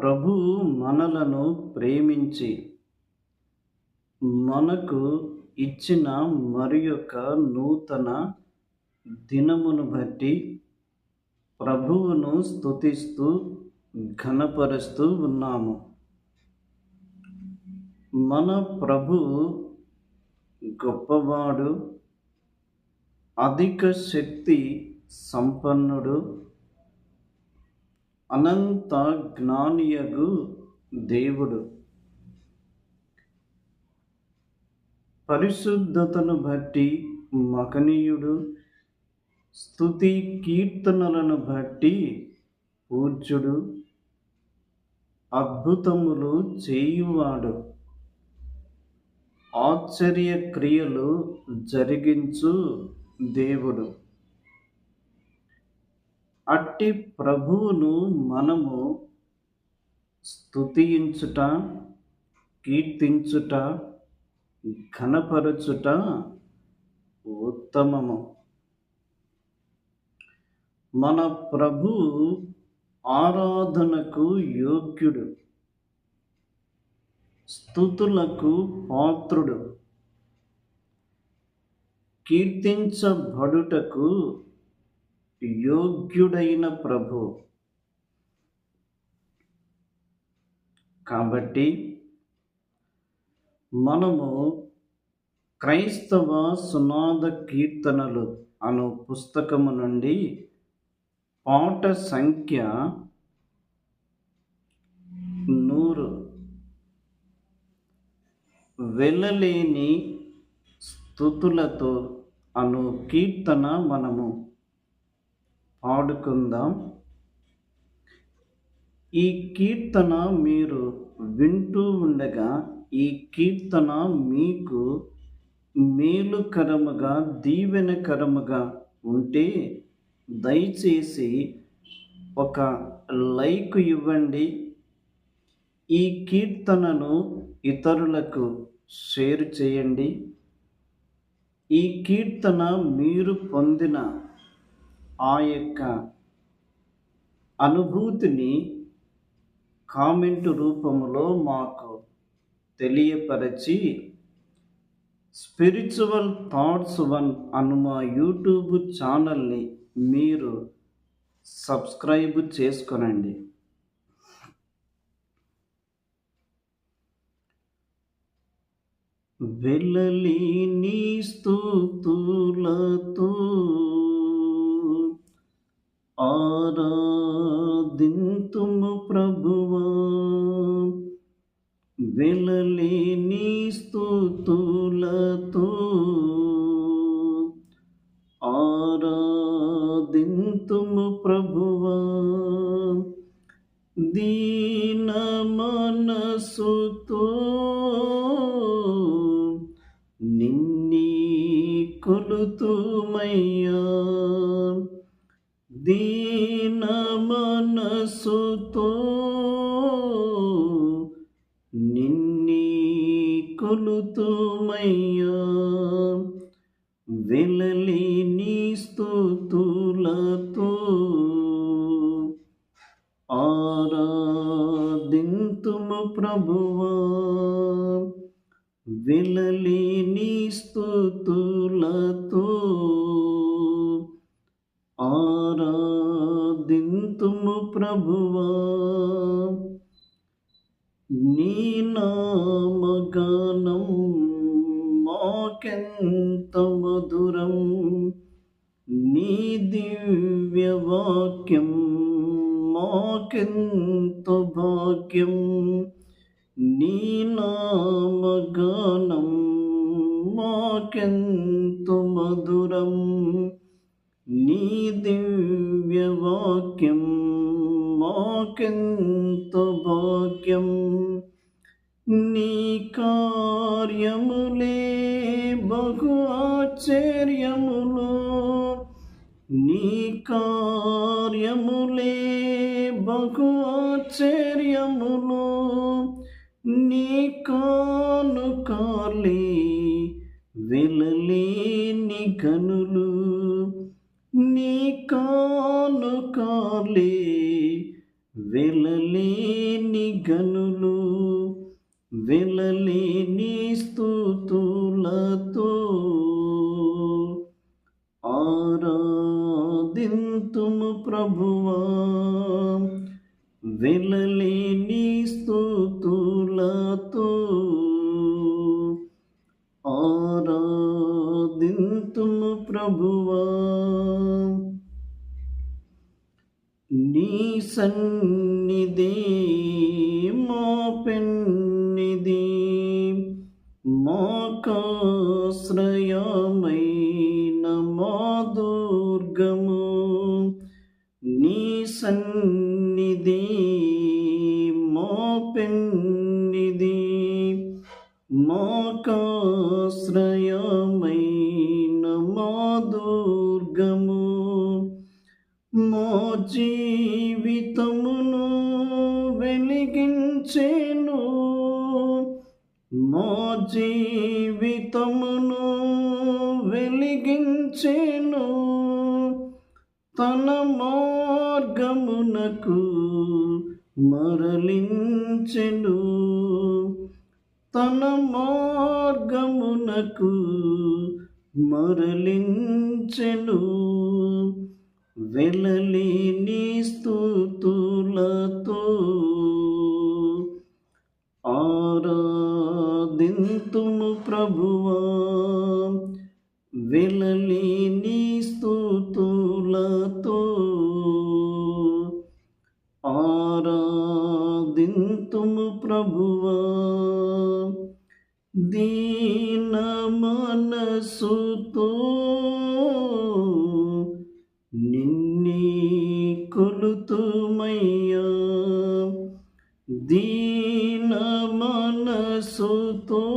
ప్రభు మనలను ప్రేమించి మనకు ఇచ్చిన మరి యొక్క నూతన దినమును బట్టి ప్రభువును స్తుతిస్తూ ఘనపరుస్తూ ఉన్నాము. మన ప్రభు గొప్పవాడు అధిక శక్తి సంపన్నుడు అనంత జ్ఞానియగు దేవుడు. పరిశుద్ధతను బట్టి మకనీయుడు స్థుతి కీర్తనలను బట్టి పూజ్యుడు అద్భుతములు చేయువాడు. ఆశ్చర్య క్రియలు జరిగించు దేవుడు. అట్టి ప్రభువును మనము స్తుతించుట కీర్తించుట ఘనపరచుట ఉత్తమము. మన ప్రభు ఆరాధనకు యోగ్యుడు స్థుతులకు పాత్రుడు కీర్తించబడుటకు యోగ్యుడైన ప్రభు. కాబట్టి మనము క్రైస్తవ సునాద కీర్తనలు అను పుస్తకము నుండి పాట సంఖ్య నూరు. వెళ్ళలేని స్థుతులతో అను కీర్తన మనము పాడుకుందాం. ఈ కీర్తన మీరు వింటూ ఉండగా ఈ కీర్తన మీకు మేలుకరముగా దీవెనకరముగా ఉంటే దయచేసి ఒక లైక్ ఇవ్వండి. ఈ కీర్తనను ఇతరులకు షేర్ చేయండి. ఈ కీర్తన మీరు పొందిన ఆ యొక్క అనుభూతిని కామెంట్ రూపంలో మాకు తెలియపరచి స్పిరిచువల్ థాట్స్ వన్ అను మా యూట్యూబ్ ఛానల్ని మీరు సబ్స్క్రైబ్ చేసుకొనండి. నీ స్థుతులతో ఆరాధింతుము ప్రభువా. వెళ్ళలేని స్థుతులతో ఆరాధింతుము ప్రభువా. దీన మనసుతో నిన్నీ కొలుతుమయ్యా. దీన మనసుతో నిన్నీ కొలుతుమయ్యా. వెళ్ళలేని స్థుతులతో ఆరాధింతుము ప్రభువా. వెళ్ళలేని స్థుతులతో ప్రభువా నీ నామగానం మాకెంత మధురం నీ దివ్యవాక్యం మాకెంత భాగ్యం నీ నామగానం మాకెంత మధురం నీ దివ్యవాక్యం మాకెంత భాగ్యం? నీ కార్యములే బహు ఆశ్చర్యములు. నీ కార్యములే బహు ఆశ్చర్యములు. నీ కానుకాలే వెలలేని కనులు. నీ కానుకాలే వెలలేని గనులు వెలలేని స్థుతులతో ఆరాధింతుము ప్రభువా. వెలలేని స్థుతులతో ఆరాధింతుము ప్రభువా. సన్నిధి మోపెన్నిధి మోకాశ్రయమైన మాకాశ్రయమైన మా దుర్గము. నీ సన్నిధి మోపెన్నిధి మోకాశ్రయమైన మాకాశ్రయమైన మా దుర్గము. మా వెలిగించెను. మా జీవితమును వెలిగించెను. తన మార్గమునకు మరలించెను. తన మార్గమునకు మరలించెను. వెలలేని స్థూతులతో ప్రభువా వెలలేని స్థుతులతో ఆరాధింతుము ప్రభువా. దీన మనసుతో నిన్నే కొలుతుమయ్యా. దీన మనసుతో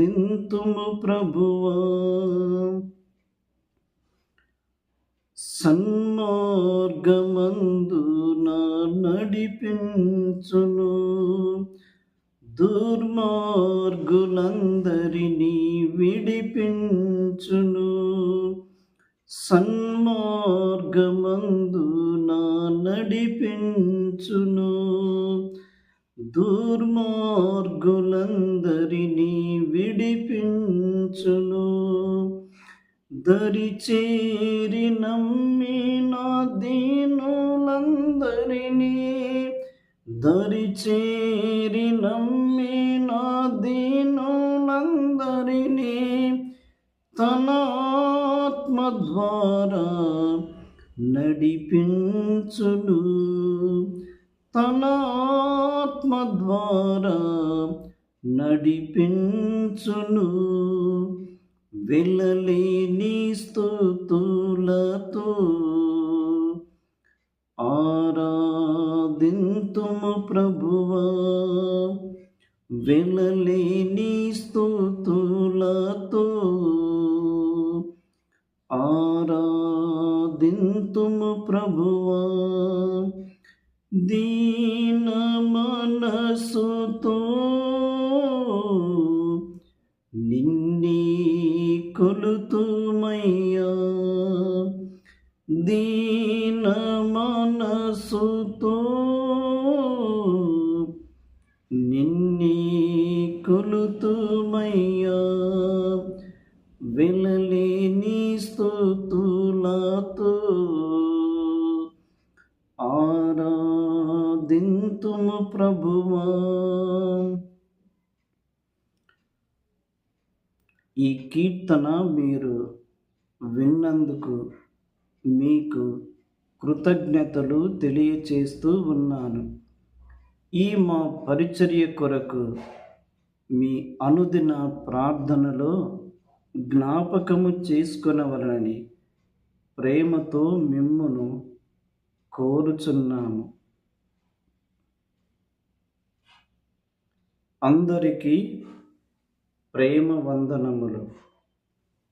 ఆరాధింతుము ప్రభువా. సన్మార్గమందు నా నడిపించును. దుర్మార్గులందరినీ విడిపించును. సన్మార్గమందు నా నడిపించును. దుర్మార్గులందరినీ విడిపించును. దరిచేరి నమ్మి నా దీనులందరినీ దరిచేరి నమ్మి నా దీనులందరినీ తన ఆత్మ ద్వారా నడిపించును. తన ఆత్మ ద్వారా నడిపించును. వెళ్ళలేని స్థుతులతో ఆరాధింతుము ప్రభువా. వెళ్ళలేని స్థుతులతో ఆరాధింతుము ప్రభువా. దీ దీన మనసుతో నిన్నే కొలుతుమయ్యా. వెళ్ళలేని స్థుతులతో ఆరాధింతుము ప్రభువా. ఈ కీర్తన మీరు విన్నందుకు మీకు కృతజ్ఞతలు తెలియచేస్తూ ఉన్నాను. ఈ మా పరిచర్య కొరకు మీ అనుదిన ప్రార్థనలో జ్ఞాపకము చేసుకునవలని ప్రేమతో మిమ్మును కోరుచున్నాము. అందరికీ ప్రేమ వందనములు.